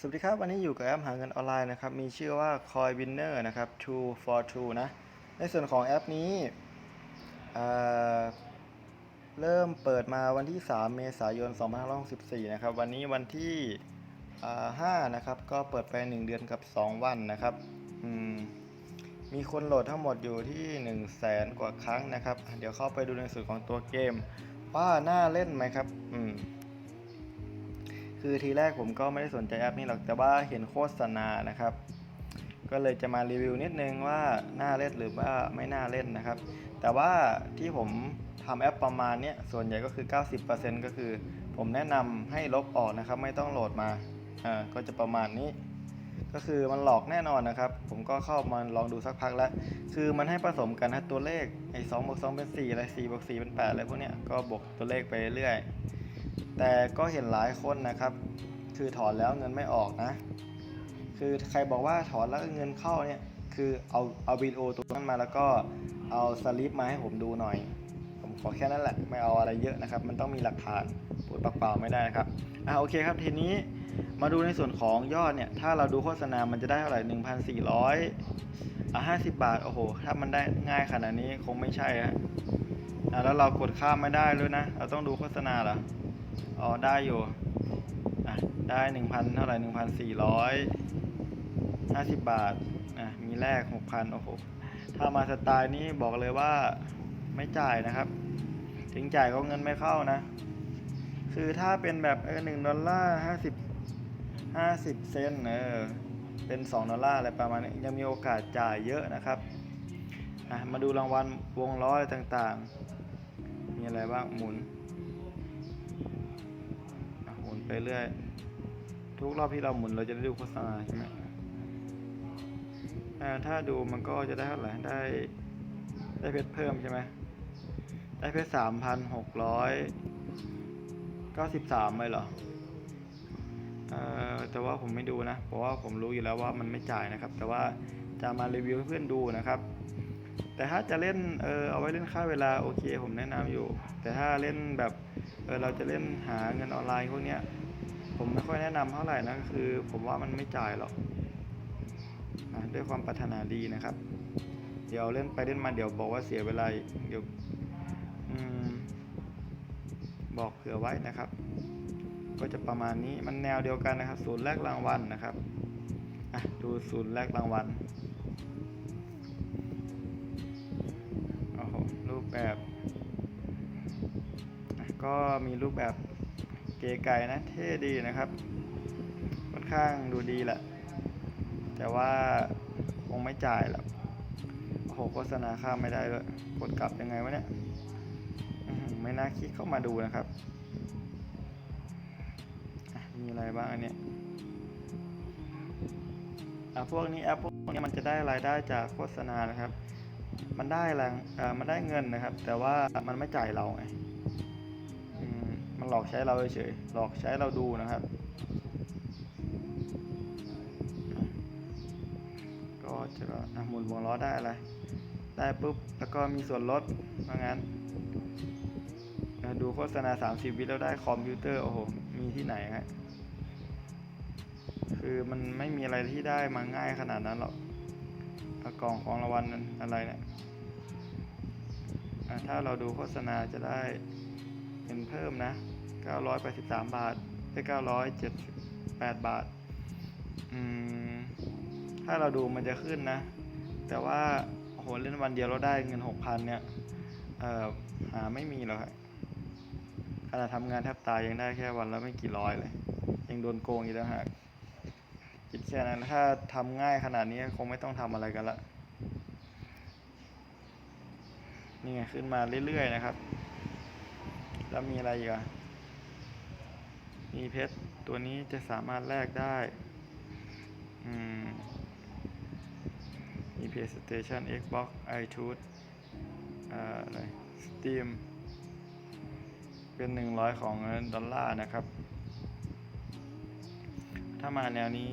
สวัสดีครับ วันนี้อยู่กับแอปหาเงินออนไลน์นะครับ มีชื่อว่า Coin Winner นะครับ True for True นะ ในส่วนของแอปนี้เเริ่มเปิดมาวันที่ 3 เมษายน 2564 นะครับ วันนี้วันที่ 5 นะครับ ก็เปิดไป 1 เดือนกับ 2 วันนะครับมมีคนโหลดทั้งหมดอยู่ที่ 1 0 0 0 0แสนกว่าครั้งนะครับ เดี๋ยวเข้าไปดูในส่วนของตัวเกม ว่าน่าเล่นไหมครับ อืม คือทีแรกผมก็ไม่ได้สนใจแอปนี้หรอกแต่ว่าเห็นโฆษณานะครับ ก็เลยจะมารีวิวนิดนึงว่าน่าเล่นหรือว่าไม่น่าเล่นนะครับ แต่ว่าที่ผมทำแอปประมาณเนี้ยส่วนใหญ่ก็คือ 90%ก็คือ ผมแนะนำให้ลบออกนะครับ ไม่ต้องโหลดมาอ่าก็จะประมาณนี้ ก็คือมันหลอกแน่นอนนะครับ ผมก็เข้ามาลองดูสักพักแล้ว คือมันให้ผสมกันนะตัวเลขไอ้สองบวกสองเป็นสี่อะไรสี่บวกสี่เป็นแปดอะไรพวกเนี้ยก็บวกตัวเลขไปเรื่อย แต่ก็เห็นหลายคนนะครับ คือถอนแล้วเงินไม่ออกนะ คือใครบอกว่าถอนแล้วเงินเข้าเนี่ยคือเอาเอาวิดีโอตัวนั้นมาแล้วก็เอาสลิปมาให้ผมดูหน่อย ผมขอแค่นั้นแหละไม่เอาอะไรเยอะนะครับ มันต้องมีหลักฐานพูดปากเปล่าไม่ได้นะครับอ่าโอเคครับทีนี้มาดูในส่วนของยอดเนี่ย ถ้าเราดูโฆษณา มันจะได้เท่าไหร่หนึ่งพันสี่ร้อยอะห้าสิบบาท โอ้โห ถ้ามันได้ง่ายขนาดนี้คงไม่ใช่ฮะอะแล้วเรากดข้ามไม่ได้เลยนะ เราต้องดูโฆษณาเหรอ อ๋อได้อยู่อะได้หนึ่งพันเท่าไหร่หนึ่งพันสี่ร้อยห้าสิบบาทอะมีแลกหกพันโอ้โหถ้ามาสไตล์นี้บอกเลยว่าไม่จ่ายนะครับ ถึงจ่ายก็เงินไม่เข้านะ คือถ้าเป็นแบบเออหนึ่งดอลลาร์ห้าสิบห้าสิบเซนเออเป็นสองดอลลาร์อะไรประมาณนี้ยังมีโอกาสจ่ายเยอะนะครับอะมาดูรางวัลวงล้ออะไรต่างๆ มีอะไรบ้างหมุน ไปเรื่อย ทุกรอบที่เราหมุนเราจะได้ดูโฆษณาใช่ไหมถ้าดูมันก็จะได้เท่าไหร่ได้ได้เพชรเพิ่มใช่ไหมได้เพชรสามพันหกร้อยเก้าสิบสามเลยเหรอเออแต่ว่าผมไม่ดูนะ เพราะว่าผมรู้อยู่แล้วว่ามันไม่จ่ายนะครับ แต่ว่าจะมารีวิวให้เพื่อนดูนะครับ แต่ถ้าจะเล่นเออเอาไว้เล่นค่าเวลาโอเค ผมแนะนำอยู่ แต่ถ้าเล่นแบบเออเราจะเล่นหาเงินออนไลน์พวกเนี้ย ผมไม่ค่อยแนะนำเท่าไหร่นะคือ ผมว่ามันไม่จ่ายหรอกอะด้วยความปรารถนาดีนะครับ เดี๋ยวเล่นไปเล่นมาเดี๋ยวบอกว่าเสียเวลาเดี๋ยวอบอกเผื่อไว้นะครับ ก็จะประมาณนี้มันแนวเดียวกันนะครับ ศูนย์แรกรางวัลนะครับอะดูศูนย์แรกรางวัลโอ้โหรูปแบบ ก็มีรูปแบบ เก๋ไก่นะ เท่ดีนะครับ ค่อนข้างดูดีแหละ แต่ว่าคงไม่จ่ายหรอกโอ้โหโฆษณาข้ามไม่ได้เลยกดกลับยังไงวะเนี่ยไม่น่าคลิกเข้ามาดูนะครับ มีอะไรบ้างอันเนี้ยพวกนี้แอปพวกนี้มันจะได้รายได้จากโฆษณานะครับ มันได้แรงมันได้เงินนะครับ แต่ว่ามันไม่จ่ายเราไงอืมมัน หลอกใช้เราเฉยๆหลอกใช้เราดูนะครับ ก็จะอะหมุนวงล้อได้อะไร ได้ปุ๊บ แล้วก็มีส่วนลดว่างั้น ดูโฆษณา 30 วิแล้วได้คอมพิวเตอร์ โอ้โห มีที่ไหนฮะคือมันไม่มีอะไรที่ได้มาง่ายขนาดนั้นหรอกอะกล่องของรางวัลอะไรเนี่ยถ้าเราดูโฆษณาจะได้เป็นเพิ่มนะ 983 บาทได้978 บาท อืม ถ้าเราดูมันจะขึ้นนะ แต่ว่าโอ้โหเล่นวันเดียวเราได้เงิน 6,000 เนี่ย เอ่อ หาไม่มีหรอกครับขนาดทำงานแทบตายยังได้แค่วันละไม่กี่ร้อยเลย ยังโดนโกงอีกต่างหากคิดแค่นั้นถ้าทำง่ายขนาดนี้คงไม่ต้องทำอะไรกันละนี่ไงขึ้นมาเรื่อยๆนะครับ แล้วมีอะไรอีกอะ มีเพชรตัวนี้จะสามารถแลกได้มี PlayStation Xbox iTunes อะไร Steam เป็นหนึ่งร้อยของดอลลาร์นะครับ ถ้ามาแนวนี้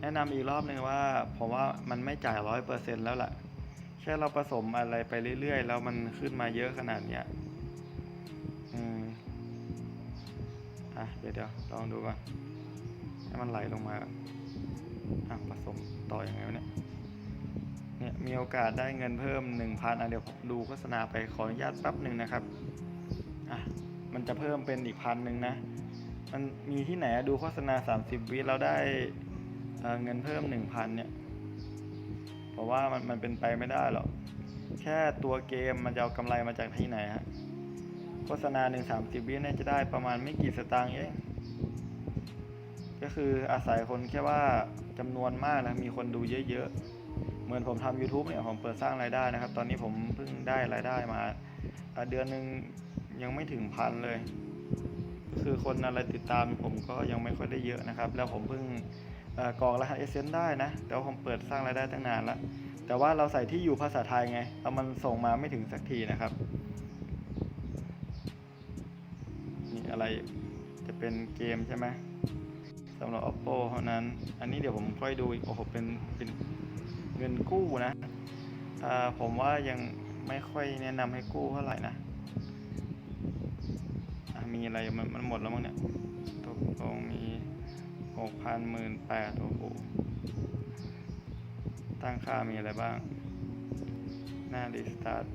แนะนำอีกรอบหนึ่งว่าผมว่ามันไม่จ่ายร้อยเปอร์เซ็นต์แล้วล่ะ แค่เราผสมอะไรไปเรื่อยๆ แล้วมันขึ้นมาเยอะขนาดเนี้ย อะเดี๋ยวเดี๋ยวลองดูก่อนให้มันไหลลงมาอะผสมต่ออยังไงวะเนี่ยเนี่ยมีโอกาสได้เงินเพิ่ม1,000อะเดี๋ยวดูโฆษณาไปขออนุญาตแป๊บหนึ่งนะครับอะมันจะเพิ่มเป็นอีกพันหนึ่งนะมันมีที่ไหนดูโฆษณา 30 วิเราได้เเงินเพิ่ม 1,000 เนี่ย เพราะว่ามันมันเป็นไปไม่ได้หรอก แค่ตัวเกมมันจะเอากำไรมาจากที่ไหนฮะ โฆษณาหนึ่งสามสิบวิเนี่ยจะได้ประมาณไม่กี่สตางค์เองก็คืออาศัยคนแค่ว่าจำนวนมากนะมีคนดูเยอะๆ เหมือนผมทำ YouTube เนี่ยผมเปิดสร้างรายได้นะครับ ตอนนี้ผมเพิ่งได้รายได้มาเดือนหนึ่งยังไม่ถึงพันเลยคือคนอะไรติดตามผมก็ยังไม่ค่อยได้เยอะนะครับ แล้วผมเพิ่งอ่อกรอกรหัสเอเซนได้นะ แต่ว่าผมเปิดสร้างรายได้ตั้งนานแล้วแต่ว่าเราใส่ที่อยู่ภาษาไทยไงแล้วมันส่งมาไม่ถึงสักทีนะครับ นี่ อะไรจะเป็นเกมใช่ไหมสำหรับ oppo เท่านั้น อันนี้เดี๋ยวผมค่อยดูอีกโอ้โหเป็นเป็นเงินกู้นะอ่าผมว่ายังไม่ค่อยแนะนำให้กู้เท่าไหร่นะมีอะไรมันมันหมดแล้วมั้งเนี่ยตกลงมีหกพันหมื่นแปดโอ้โหตั้งค่ามีอะไรบ้าง หน้า restart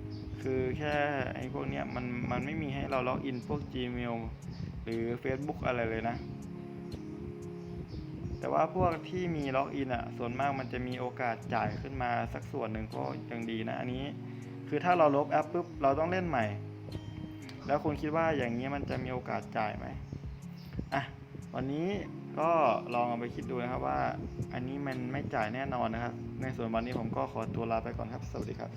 คือแค่ไอ้พวกเนี้ยมันมันไม่มีให้เราล็อกอินพวก Gmail หรือ Facebook อะไรเลยนะ แต่ว่าพวกที่มีล็อกอินอะ ส่วนมากมันจะมีโอกาสจ่ายขึ้นมาสักส่วนหนึ่งก็ยังดีนะ อันนี้ คือถ้าเราลบแอปปุ๊บเราต้องเล่นใหม่ แล้วคุณคิดว่าอย่างนี้มันจะมีโอกาสจ่ายไหมอะวันนี้ก็ลองเอาไปคิดดูนะครับว่า อันนี้มันไม่จ่ายแน่นอนนะครับ ในส่วนวันนี้ผมก็ขอตัวลาไปก่อนครับ สวัสดีครับ